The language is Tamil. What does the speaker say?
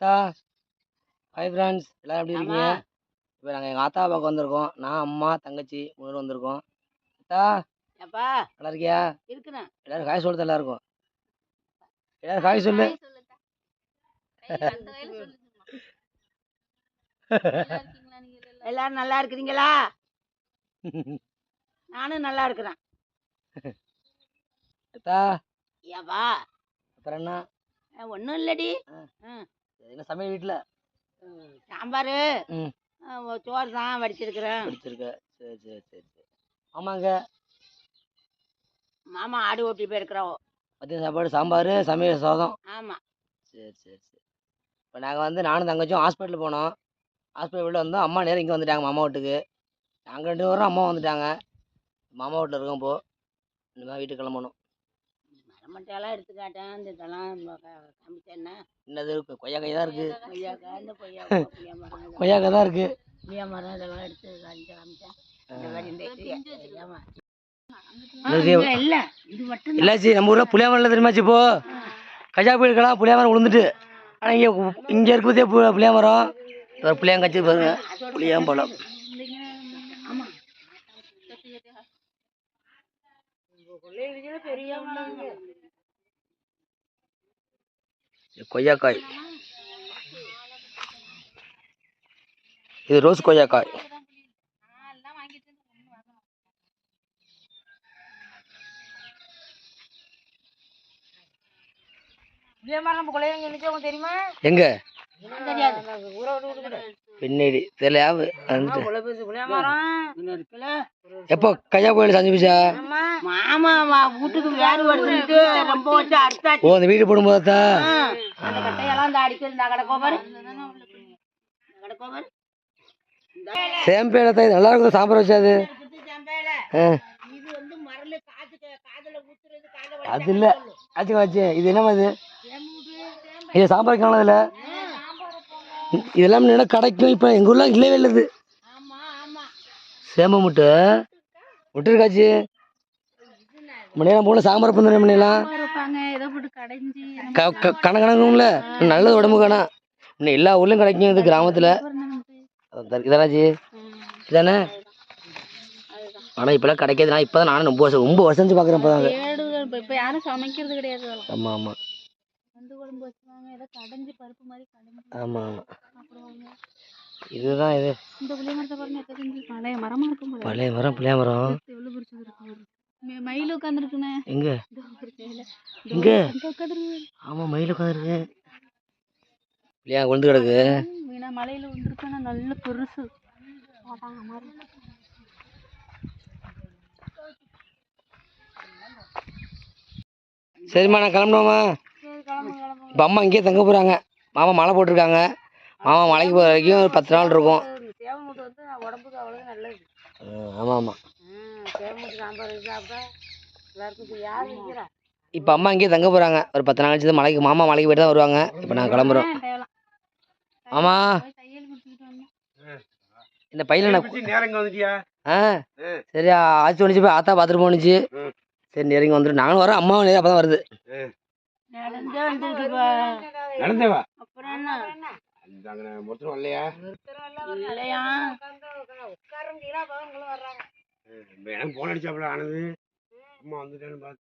அத்தா ஹாய் ஃப்ரெண்ட்ஸ் எல்லாரும் எப்படி இருக்கீங்க? இப்போ நாங்கள் எங்கள் ஆத்தா பார்க்க வந்திருக்கோம். நான் அம்மா தங்கச்சி மூணு பேர் வந்திருக்கோம். அத்தா எப்பா நல்லா இருக்கியா? இருக்கிறேன் எல்லாரும் காய் சொல்லுது எல்லாருக்கும்? எல்லாரும் காய் சொல்லு. எல்லாரும் நல்லா இருக்கிறீங்களா? நானும் நல்லா இருக்கிறேன். அத்தா ஏப்பா. அப்புறம் என்ன? ஒன்றும் இல்லடி. என்ன சமையல் வீட்டில் சாம்பார். ம். சோறு தான் வடிச்சிருக்கிறேன். பிடிச்சிருக்க சரி சரி சரி சரி. ஆமாங்க. மாமா ஆடு ஓட்டி போயிருக்கிறோம் மதியம் சாப்பாடு சாம்பார் சமையல் சாதம். ஆமாம் சரி சரி சரி. இப்போ நாங்கள் வந்து நானும் தங்கச்சும் ஹாஸ்பிட்டல் போனோம். ஹாஸ்பிட்டல் வெளில வந்தோம். அம்மா நேரம் இங்கே வந்துட்டாங்க மாமா வீட்டுக்கு. நாங்கள் ரெண்டு பேரும் அம்மா வந்துட்டாங்க. மாமா வீட்டில் இருக்கோம் இப்போ. இனிமேல் வீட்டுக்கு கிளம்பணும். மரமட்டையெல்லாம் எடுத்து காட்டேன் இந்த இதெல்லாம் காமிச்சேன்னா என்னது இருக்கு கொய்யா கை தான் இருக்குது கொய்யாக்காய் இந்த கொய்யா கொய்யா மரம் இதெல்லாம் கொய்யாக்காய் தான் இருக்குது கொய்யா மரம் இதெல்லாம் எடுத்து காமிச்ச காமிச்சேன். இல்லாச்சி நம்ம ஊரில் புளியாமரம் தெரியுமாச்சு இப்போ? கஜா புயலுக்கெல்லாம் புளியாமரம் விழுந்துட்டு ஆனால் இங்கே இங்கே இருக்கிறதே புளியாமரம் புளியாங்கச்சி பாருங்க. புளியாம்பழம். கொய்யாக்காய். இது ரோஸ் கொய்யாக்காய். மரம் கொலையங்க நினைச்சவங்க தெரியுமா? எங்க? தெரியாது. ஊரை விட்டு விட்டு பின்னாடி இருக்குல்ல எப்போ? வருதுன்ட்டு ரொம்ப வச்சு அடிச்சாச்சு ஓ அந்த வீடு போடும்போதா சேம்பேல தான் இது. நல்லா இருக்கும் சாம்பார் வச்சாது அது. இல்லை. ஆச்சுங்க ஆச்சு. இது என்னம்மா இது? இது சாம்பார் காணதில்ல இதெல்லாம் என்ன கிடைக்கும்? இப்போ எங்கள் ஊரில் இல்லவே இல்லை இது ஆமா ஆமா. சேம்ப முட்டை. முட்டை இருக்காச்சு மணியெல்லாம் போல சாம்பார் பண்ணுறேன் மணியெல்லாம் இருப்பாங்க ஏதோ போட்டு கடைஞ்சி க க- கணக்கு கணக்கும்ல? நல்லது உடம்பு காணா இன்னும் எல்லா ஊர்லேயும் கிடைக்கும் இது கிராமத்தில். இதெல்லாம் இதானே? ஆனால் இப்போலாம் கிடைக்காது நான் இப்போ தான் நானும் ரொம்ப வருஷம் ரொம்ப வருஷம் பார்க்குறேன் இப்போ தாங்க இப்ப- யாரும் சமைக்கிறது கிடையாது. ஆமாம் ஆமாம் குழம்பு ஏதோ கடைஞ்சி பருப்பு மாதிரி கடைஞ்சி ஆமாம் சாப்பிடுவாங்க. இதுதான் இது. இந்த புளிய மரத்தை பாருங்க எத்தனை செஞ்சு பழைய மரமா இருக்கும் போல. பழைய மரம் புளிய மரம். பிடிச்சது மயில் உட்காந்துருக்குண்ணே எங்கே? எங்க? உட்காந்துருக்கு ஆமாம் மயில் உட்காந்துருக்கு இல்லையா கொண்டு கிடக்கு. வீணா மலையில வந்துருக்குன்னா நல்ல பெருசு. மாதிரி சரிம்மா நான் கிளம்பணுமா? இப்போ அம்மா இங்கேயே தங்க போகிறாங்க மாமா மழை போட்டிருக்காங்க. மாமா மலைக்கு போகிற வரைக்கும் ஒரு பத்து நாள் இருக்கும். சேவமுட்டு வந்து உடம்புக்கு அவ்வளவு நல்லது. ஆமாம் ஆமாம் சேவமுட்டு சாம்பார் வச்சு சாப்பிட்டா எல்லாருக்கும் இது யார் வைக்கிறா இப்போ அம்மா இங்கேயே தங்க போகிறாங்க ஒரு பத்து நாள் கழிச்சு மலைக்கு மாமா மலைக்கு போயிட்டு தான் வருவாங்க. இப்போ நாங்கள் கிளம்புறோம். ஆமா இந்த பையில நான் நேரங்க வந்துட்டியா? ஆ சரி ஆச்சு வந்துச்சு போய் ஆத்தா பார்த்துட்டு போனுச்சு. சரி நெருங்கி வந்துடும் நாங்களும் வரோம். அம்மாவும் நேரம் அப்போ தான் வருது நடந்தே வந்துருக்கு நடந்தேவா? அப்புறம் என்ன? அந்த மொத்தம் வரலையா? இல்லையா? எனக்கு போன் அடிச்சாப்புல ஆனது. அம்மா வந்துட்டேன்னு பார்த்து